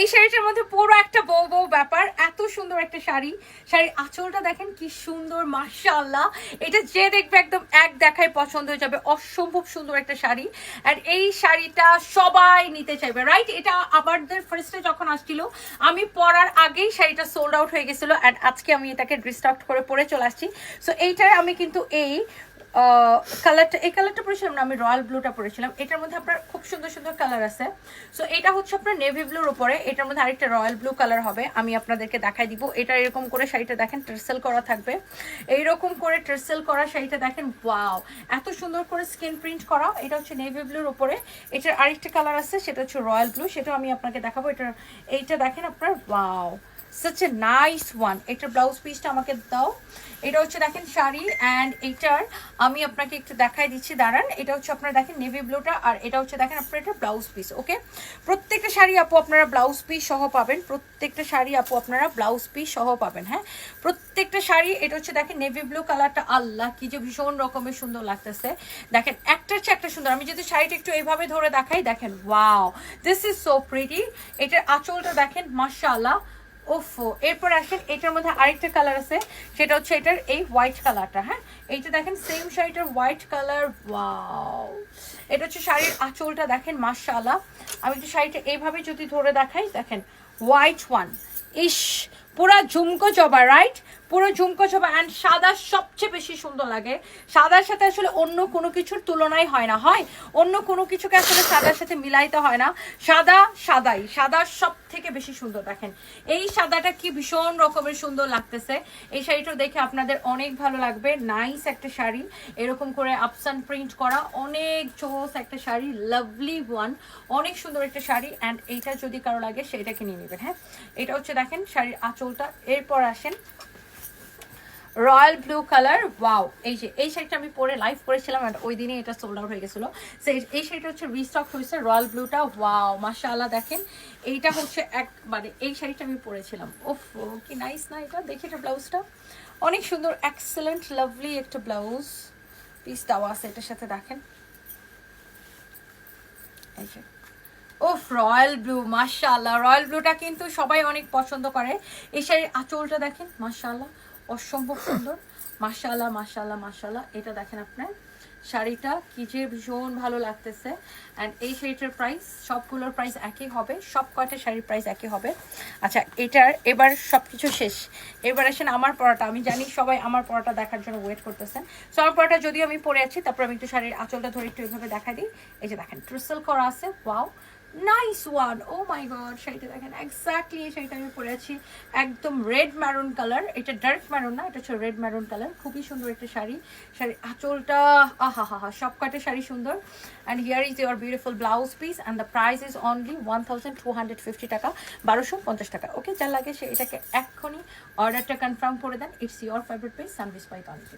এই শাড়িটার মধ্যে পুরো একটা বউ বউ ব্যাপার, এত সুন্দর একটা শাড়ি। শাড়ির আঁচলটা দেখেন কি সুন্দর, মাশাআল্লাহ। এটা যে দেখবে একদম এক দেখায় পছন্দ হয়ে যাবে, অসম্ভব সুন্দর একটা শাড়ি। আর এই শাড়িটা সবাই নিতে চাইবে রাইট এটা আমাদের ফার্স্টে যখন আসছিল, আমি পরার আগেই শাড়িটা সোল্ড আউট হয়ে গেছিল অ্যান্ড আজকে আমি এটাকে রিস্টক করে পরে চলে আসছি। সো এইটার আমি কিন্তু এই কালারটা এই কালারটা পরেছিলাম না, আমি রয়্যাল ব্লুটা পরেছিলাম। এটার মধ্যে আপনার খুব সুন্দর সুন্দর কালার আছে। সো এটা হচ্ছে আপনার নেভি ব্লুর উপরে। এটার মধ্যে আরেকটা রয়্যাল ব্লু কালার হবে। আমি আপনাদেরকে দেখাই দিব। এটা এরকম করে শাড়িটা দেখেন ট্রেসেল করা থাকবে। এইরকম করে ট্রেসেল করা শাড়িটা দেখেন ওয়াও এত সুন্দর করে স্কিন প্রিন্ট করা। এটা হচ্ছে নেভি ব্লুর উপরে। এটার আরেকটা কালার আছে, সেটা হচ্ছে রয়্যাল ব্লু সেটাও আমি আপনাকে দেখাবো। এটা এইটা দেখেন আপনার wow such a nice one এটার ব্লাউজ পিসটা আমাকে দাও। এটা হচ্ছে দেখেন শাড়ি অ্যান্ড এটার আমি আপনাকে একটু দেখাই দিচ্ছি, দাঁড়ান। এটা হচ্ছে আপনারা দেখেন নেভি ব্লুটা আর এটা হচ্ছে দেখেন আপনার এটা ব্লাউজ পিস ওকে প্রত্যেকটা শাড়ি আপু আপনারা ব্লাউজ পিস সহ পাবেন। প্রত্যেকটা শাড়ি আপু আপনারা ব্লাউজ পিস সহ পাবেন হ্যাঁ? প্রত্যেকটা শাড়ি, এটা হচ্ছে দেখেন নেভি ব্লু কালারটা আল্লাহ, কি যে ভীষণ রকমের সুন্দর লাগতেছে। দেখেন, একটার চেয়ে একটা সুন্দর। আমি যদি শাড়িটা একটু এইভাবে ধরে দেখাই, দেখেন wow this is so pretty এটার আঁচলটা দেখেন, মাশাআল্লাহ ওফো, এরপর আসেন এটার মধ্যে আরেকটা কালার আছে, সেটা হচ্ছে এটার এই হোয়াইট কালারটা হ্যাঁ? এইটা দেখেন সেম শাড়িটার হোয়াইট কালার ওয়াও এটা হচ্ছে শাড়ির আঁচলটা দেখেন, মাশাআল্লাহ। আমি একটু শাড়িটা এইভাবে যদি ধরে দেখাই, দেখেন হোয়াইট ওয়ান ইস, পুরা ঝুমকো জবা রাইট পুরো ঝুমকো জবা অ্যান্ড সাদা সবচেয়ে বেশি সুন্দর লাগে। সাদার সাথে আসলে অন্য কোনো কিছুর তুলনাই হয় না। হয়, অন্য কোনো কিছুকে আসলে সাদার সাথে মিলাইতে হয় না। সাদা সাদাই, সাদা সব থেকে বেশি সুন্দর দেখেন। এই সাদাটা কি ভীষণ রকমের সুন্দর লাগতেছে। এই শাড়িটা দেখে আপনাদের অনেক ভালো লাগবে। নাইস একটা শাড়ি। এরকম করে আপসান প্রিন্ট করা অনেক জোস একটা শাড়ি লাভলি ওয়ান অনেক সুন্দর একটা শাড়ি অ্যান্ড এইটা যদি কারও লাগে সেটাকে নিয়ে নেবেন হ্যাঁ? এটা হচ্ছে দেখেন শাড়ির আঁচলটা। এরপর আসেন রয়্যাল ব্লু কালার, ওয়াও। এই যে, এই শাড়িটা আমি পরে লাইভ করেছিলাম আর ওই দিনে এটা সোল্ড আউট হয়ে গেছিল। এই শাড়িটা হচ্ছে রিস্টক হয়েছে রয়্যাল ব্লুটা, ওয়াও, মাশাআল্লাহ দেখেন। এইটা হচ্ছে এক মানে এই শাড়িটা আমি পরেছিলাম। ওফ কি নাইস না এটা? দেখি এটা ব্লাউজটা অনেক সুন্দর এক্সেলেন্ট লাভলি একটা ব্লাউজ পিস আছে এটার সাথে, দেখেন। এই যে। ওফ, রয়্যাল ব্লু, মাশাআল্লাহ। রয়্যাল ব্লুটা কিন্তু সবাই অনেক পছন্দ করে। এই শাড়ির আঁচলটা দেখেন, মাশাআল্লাহ। অসম্ভব সুন্দর। মাশাআল্লাহ মাশাআল্লাহ মাশাআল্লাহ। এটা দেখেন আপনার শাড়িটা কি যে ভীষণ ভালো লাগতেছে। অ্যান্ড এই শাড়িটার প্রাইস সবগুলোর প্রাইস একই হবে। সব কয়টা শাড়ির প্রাইস একই হবে। আচ্ছা এটার এবার সব কিছু শেষ। এবার আসেন আমার পড়াটা আমি জানি সবাই আমার পড়াটা দেখার জন্য ওয়েট করতেছেন। সো আমার পড়াটা যদিও আমি পরে আছি, তারপর আমি একটু শাড়ির আঁচলটা ধরে একটু এইভাবে দেখা দিই। এই যে দেখেন ট্রিসেল করা আছে। Wow nice one oh my god শাড়িটা দেখেন এক্স্যাক্টলি এই শাড়িটা আমি পরে আছি। একদম রেড ম্যারুন কালার এটা ডার্ক ম্যারুন না, এটা হচ্ছে রেড ম্যারুন কালার খুবই সুন্দর একটা শাড়ি। শাড়ি আঁচলটা আহা হা হা সব কয়টা শাড়ি সুন্দর। And here is your beautiful blouse piece and the price is only one thousand two hundred fifty টাকা, বারোশো পঞ্চাশ টাকা। ওকে যা লাগে সে এটাকে এক্ষুনি অর্ডারটা কনফার্ম করে দেন। ইটস ইউর ফেভারিট পেজ সানভিস বাই কাউন্টি